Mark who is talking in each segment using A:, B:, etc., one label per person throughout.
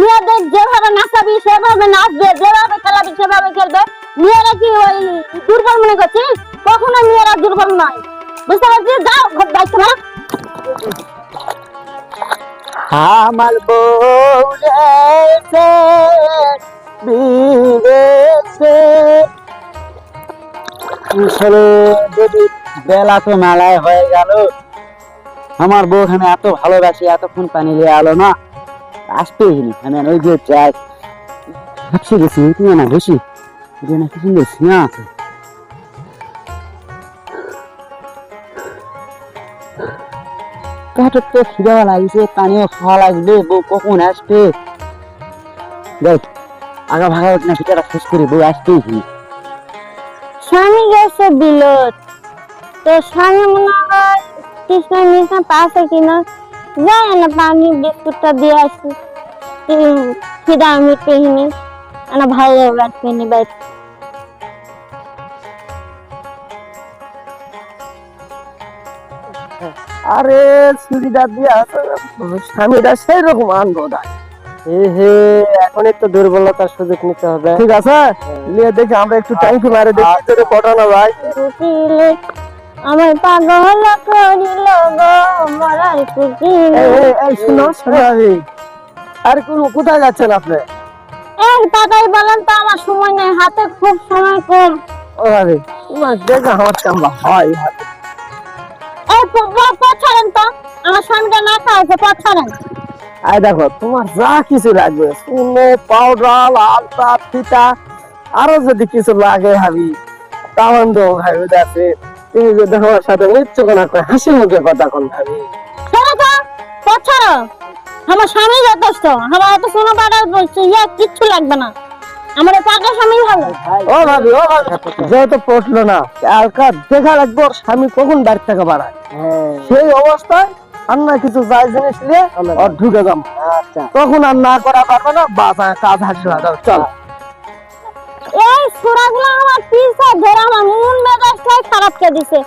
A: মেয়েদের যেভাবে নাচাবি, সেভাবে নাচবে, যেভাবে খেলাবি, সেভাবে খেলবে। মেয়েরা কি ওই দুর্বল মনে কখনো মেয়েরা দুর্বল নয়। বুঝতে যাও, ঘর দায়িত্ব না
B: আমার বউ রেছে বিদেশে। যদি বেলা তো মেলায় হয়ে গেল, আমার বউ এখানে এত ভালোবাসি, এতক্ষণ পানি দিয়ে আলো না। আসতেই নি আমি ওই যে ভাবছি গেছি তুমি না বেশি। এটা না কি সুন্দর সিনা আছে। পেটের তো খিদা লাগছে, পানিও খাওয়া লাগবে, বউ কখন আসবে? দেখ আগা ভাগা না পিঠাটা শেষ করে, বউ আসতেই হি
A: স্বামী গেছে বিলত তো স্বামী মনে হয় কৃষ্ণ মিষ্ণ পাশে কিনা? যায় না পানি বিস্কুটটা দিয়ে আসি। খিদা আমি পেহিনি না ভালো
B: আরে সুবিধা দিয়া স্বামীটা সেই রকম আনব হে এখন একটু দুর্বলতার সুযোগ নিতে হবে। ঠিক আছে? নিয়ে দেখি আমরা একটু টাইম মারে দেখি। তোরে পটানো ভাই
A: আমার পাগল করিল গো।
B: আর কোন কোথায় যাচ্ছেন আপনি?
A: এই তাড়াতাড়ি বলেন তো আমার সময় নেই হাতে খুব সময় কম।
B: ও ভাবি আমার কামলা হয়
A: এই প- প- পথ ছাড়েন তো আমার স্বামীটা না খাওয়াছে পথ ছাড়েন।
B: আই দেখো তোমার যা কিছু লাগবে শুনো পাউডার আলতা ফিতা আরও যদি কিছু লাগে ভাবি তাহলে তো ভাবি আছে তুমি যদি আমার সাথে নিচ্ছ কোন হাসি মুখে কথা কোন ভাবি।
A: শোনো তো আমার স্বামী যথেষ্ট। আমার এত শোনো পাড়ার ইয়ে কিচ্ছু লাগবে না। আমার এই পাকা স্বামী ভালো।
B: ও ভাবি ও যেহেতু পড়ল না কালকা দেখা লাগবে স্বামী কখন বাড়ি থেকে বাড়ায়। সেই অবস্থায় আর না কিছু যাই জিনিস নিয়ে ওর ঢুকে যাম। তখন আর না করা পারবে না বাসা কাজ হাসি চল।
A: এই সুরাগুলো আমার পিছে ধরে আমার মন মেজাজটাই খারাপ করে দিছে।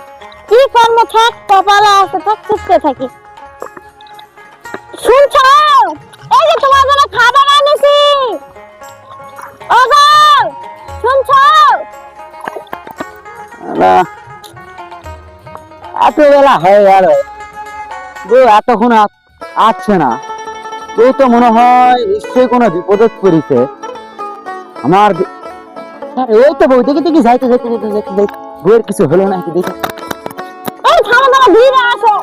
A: কি কর্ম থাক কপালে আছে থাক চুপতে থাকি।
B: এত বেলা হয়ে গেল বউ এতক্ষণ আসছে না। বউ তো মনে হয় নিশ্চয়ই কোনো বিপদে পড়িছে। আমার আরে ওই তো বউ দেখি দেখি যাইতে যাইতে যাইতে যাইতে যাইতে। বউয়ের কিছু হলো নাকি দেখি।
A: এই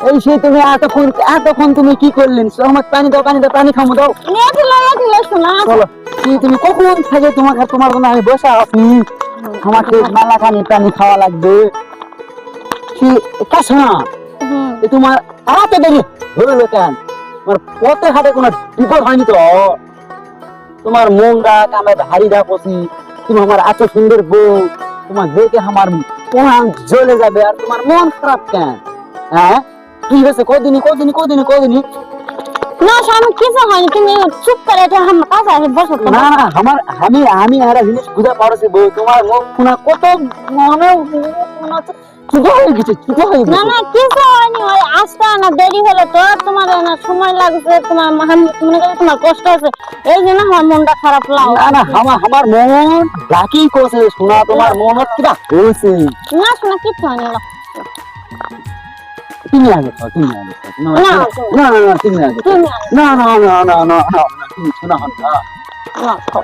B: এই সেই তুমি এতক্ষণ এতক্ষণ তুমি কি করলেন? আমার পানি দাও পানি দাও পানি খামো দাও। চলো। কি তুমি কখন থেকে তোমাকে তোমার জন্য আমি বসে আছি? আমাকে মেলা পানি পানি খাওয়া লাগবে। কি কাছে না তোমার এত দেরি হলো কেন? তোমার পথে ঘাটে কোনো বিপদ হয়নি তো? তোমার মনটা কামে ভারী রাখছি তুমি আমার এত সুন্দর বউ। তোমার দেখে আমার প্রাণ জ্বলে যাবে। আর তোমার মন খারাপ কেন? হ্যাঁ? কি হয়েছে? কদিনই কদিনই কদিনই কদিনই?
A: না স্বামী কিছু হয়নি। তুমি চুপ করে এটা আমার কাছে আসে বসো
B: না না আমার আমি আমি একটা জিনিস বুঝা পারছি বউ। তোমার মুখ শোনা কত মনে চুপো হয়ে গেছে চুপো হয়ে
A: না
B: গেছে
A: না কিছু হয়নি ওই আসতে না দেরি হলো তো তোমার না সময় লাগছে তোমার মনে করো তোমার কষ্ট আছে এই জন্য আমার মনটা খারাপ লাগে
B: না না আমার আমার মন ডাকি করছে শোনা তোমার মন কিরা হয়েছে
A: না শোনা কিচ্ছু হয়নি ওরা।
B: তুমি আগে খাও তুমি আগে না
A: না,
B: না না না তুমি আগে না না না না না না না তুমি শোনা হন না
A: না, খাও।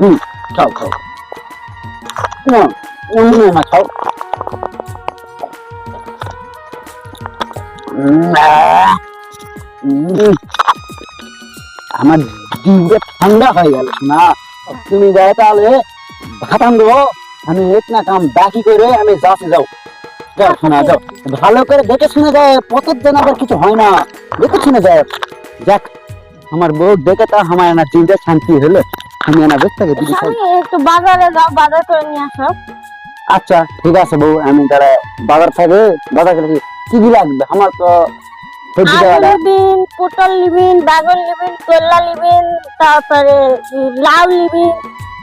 B: হুম খাও খাও না না না খাও আমার দিনটা ঠান্ডা হয়ে গেল না তুমি যাও তাহলে ভাত আনব। আমি এক না কাম বাকি করে আমি যাচ্ছি যাও। যাও শোনা যাও। ভালো করে দেখে শুনে যায় পথের যেন আবার কিছু হয় না। দেখে শুনে যায় যাক আমার বউ দেখে তো আমার না দিনটা শান্তি হলো। আমি না থাকে দিদি
A: একটু বাজারে যাও বাজার করে নিয়ে আসো।
B: আচ্ছা ঠিক আছে বউ আমি তারা বাজার থেকে বাজার করে কি- লাগবে আমার তো
A: লিবিন পটল লিবিন বেগুন লিবিন করলা লিবিন তারপরে লাউ লিবিন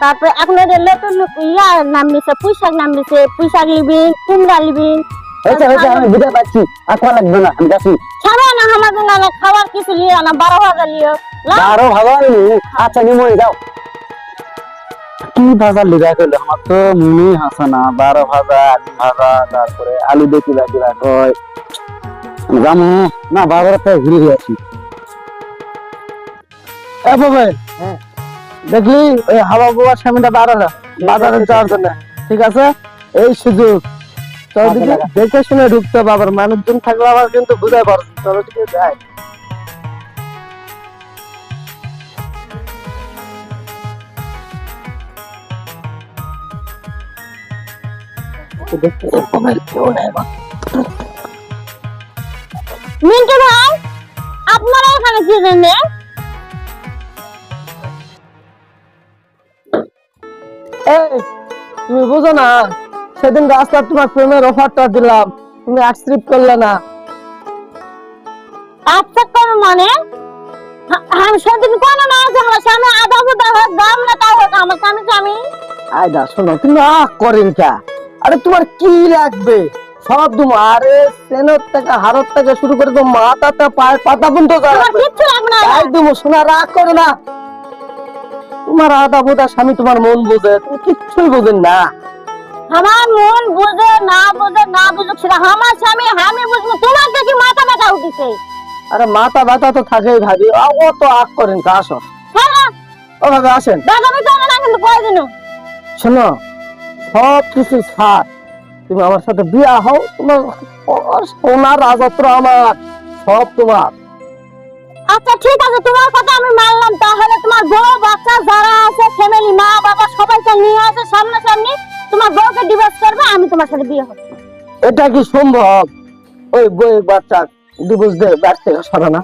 A: তারপরে এখন নতুন ইয়া নাম দিছে পুঁই শাক নাম দিছে পুঁই শাক লিবিন কুমড়া লিবিন
B: হয়েছে হয়েছে আমি বুঝে পাচ্ছি আর লাগবে না আমি যাচ্ছি।
A: ছাড়ো না আমাদের না খাবার কিছু লিও না বারো ভাজা লিও।
B: ভালো হয়নি আচ্ছা নিমই যাও। কি ভাজা লিগা আমার তো মনে হাসে না বারো ভাজা আলু ভাজা তারপরে আলু দিয়ে কিবা কিবা কয় জানো না ঘুরে
C: এ বাবা দেখলি ওই হাওয়া বুয়ার স্বামীটা বাড়ালো বাজারে যাওয়ার জন্য ঠিক আছে? এই সুযোগ। দেখে শুনে ঢুকতে হবে আবার মানুষজন থাকলে আবার কিন্তু বুঝাই পারছে তোর দিকে যায় দেখতে কেউ।
A: মিন্টু ভাই আপনারা এখানে কি
C: এই, তুমি বুঝো না, সেদিন রাস্তা তোমার প্রেমের অফারটা দিলাম। তুমি অ্যাকসেপ্ট করলে না
A: আচ্ছা করো মানে আমি সেদিন না। আছে আমার স্বামী বুধা হোক দাম না আমার স্বামী স্বামী
C: আয়দা শোনো, তুমি আহ করেন কা আরে তোমার কি লাগবে? সব তুমি আরে সেনের থেকে হাড়ের থেকে শুরু করে তো মাথাটা পায়ে পাতা পর্যন্ত
A: কিচ্ছু লাগবে না।
C: তাই তুমি শোনা রাগ করো না। তোমার আদা বোধা স্বামী তোমার মন বোঝে তুমি কিচ্ছুই বোঝেন না।
A: আমার মন বুঝে না বোঝে না বুঝুক সেটা আমার স্বামী আমি বুঝব তোমার দেখি মাথা ব্যথা উঠিছে।
C: আরে মাথা ব্যথা তো থাকেই ভাবি ও তো আগ করেন আসো।
A: হ্যাঁ
C: ওভাবে আসেন।
A: বেদমি চলে না কিন্তু কয়দিনও
C: শোনো সব কিছু ছাড়। তুমি আমার সাথে বিয়া হও তোমার সোনার রাজত্ব আমার সব তোমার।
A: আচ্ছা ঠিক আছে তোমার কথা আমি মানলাম। তাহলে তোমার বউ বাচ্চা যারা আছে ফ্যামিলি মা বাবা সবাইকে নিয়ে আসে সামনে সামনে তোমার বউকে ডিভোর্স করবে আমি তোমার সাথে বিয়ে হবে।
C: এটা কি সম্ভব? ওই বই বাচ্চা ডিভোর্স দে ব্যাট থেকে সরে না।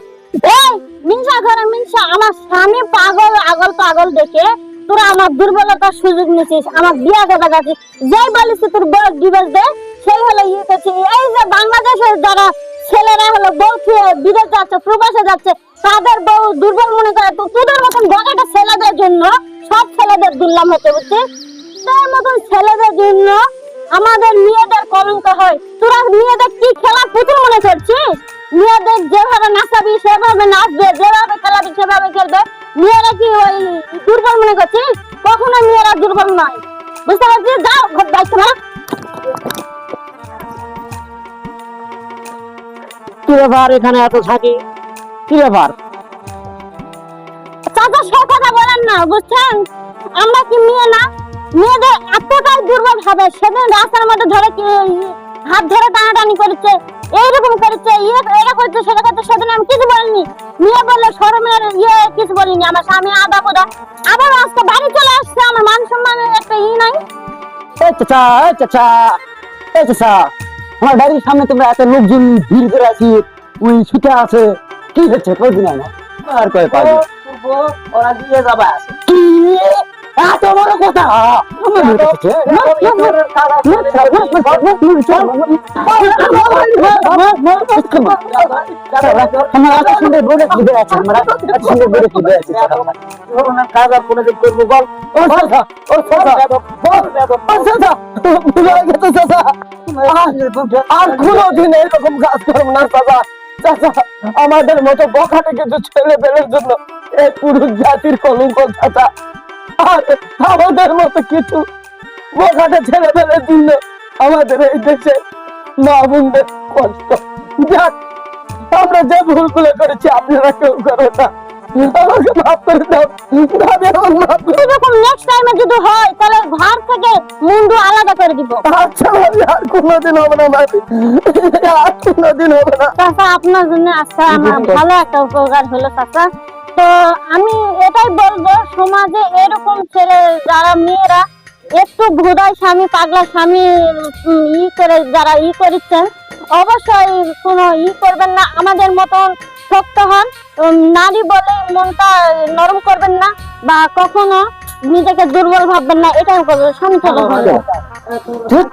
A: এই মিনসা ঘরে মিনসা আমার স্বামী পাগল আগল পাগল দেখে তোরা আমার দুর্বলতার সুযোগ নিছিস আমার বিয়া কথা গেছিস যেই বলিস তোর বউ ডিভোর্স দে, সেই হলো ইয়ে করছে। এই যে বাংলাদেশের যারা ছেলেরা হলো বউ বিদেশ যাচ্ছে, প্রবাসে যাচ্ছে, তাদের বউ দুর্বল মনে করে, তো তোদের মতন বড়টা ছেলেদের জন্য, সব ছেলেদের দুর্লাম হতে বুঝছিস তোর মতন ছেলেদের জন্য আমাদের মেয়েদের কলঙ্ক হয়। তোরা মেয়েদের কি খেলা পুতুল মনে করছিস? মেয়েদের যেভাবে নাচাবি, সেভাবে নাচবে, যেভাবে খেলাবি, সেভাবে খেলবে। মেয়েরা কি ওই দুর্বল মনে করছিস কখনো মেয়েরা দুর্বল নয়। বুঝতে পারছিস যাও ঘর দায়িত্ব না
C: কি ব্যাপার এখানে এত থাকি কি ব্যাপার?
A: চাচা সব কথা বলেন না বুঝছেন? আমরা কি মেয়ে না? মেয়েদের এতটাই দুর্বল হবে সেদিন রাস্তার মধ্যে ধরে কি হাত ধরে টানাটানি করেছে। এইরকম করেছে ইয়ে এটা করছে সেটা করছে সেদিন আমি কিছু বলিনি। মেয়ে বললে শরমের ইয়ে কিছু বলিনি আমার স্বামী আদা পোদা আবার আজকে বাড়ি চলে আসছে আমার মান সম্মানের একটা ই নাই।
B: এই চাচা এই চাচা এই চাচা আমার বাড়ির সামনে তোমরা এত লোকজন ভিড় করে আছি ওই ছুটে আছে কি হচ্ছে? কই দিন আর কয় পাবি?
C: ওরা দিয়ে যাবে।
B: কি? এত বড় কথা? আমার এত সুন্দর আছে আমার এত সুন্দর আছে
C: কাজ আর করব বল আর কোনোদিন এরকম কাজ করব না চাচা আমাদের মতো বখাটে কিছু ছেলে পেলের জন্য এই পুরুষ জাতির কলঙ্ক চাচা আর আমাদের মতো কিছু বখাটে ছেলে পেলের জন্য আমাদের এই দেশে। মা বোনদের কষ্ট। যাক আমরা যে ভুলগুলো করেছি আপনারা কেউ করো না। আমাকে মাফ করে দাও। দাবি আমার মাফ করে
A: এরকম নেক্সট টাইমে যদি হয় তাহলে ঘর থেকে মুন্ডু আলাদা করে দিব।
C: আচ্ছা ভাবি আর কোনোদিন হবে না ভাবি। আর কোনোদিন হবে না।
A: চাচা আপনার জন্য আজকে আমার ভালো একটা উপকার হলো চাচা। তো আমি এটাই বলব, সমাজে এরকম ছেলে যারা মেয়েরা, একটু ভুদাই স্বামী, পাগলা স্বামী ই করে যারা ই করছেন অবশ্যই কোনো ই করবেন না, আমাদের মতন শক্ত হন নারী বলে মনটা নরম করবেন না বা কখনো নিজেকে দুর্বল ভাববেন না, এটাই বলব সঞ্চালন
B: ঠিক।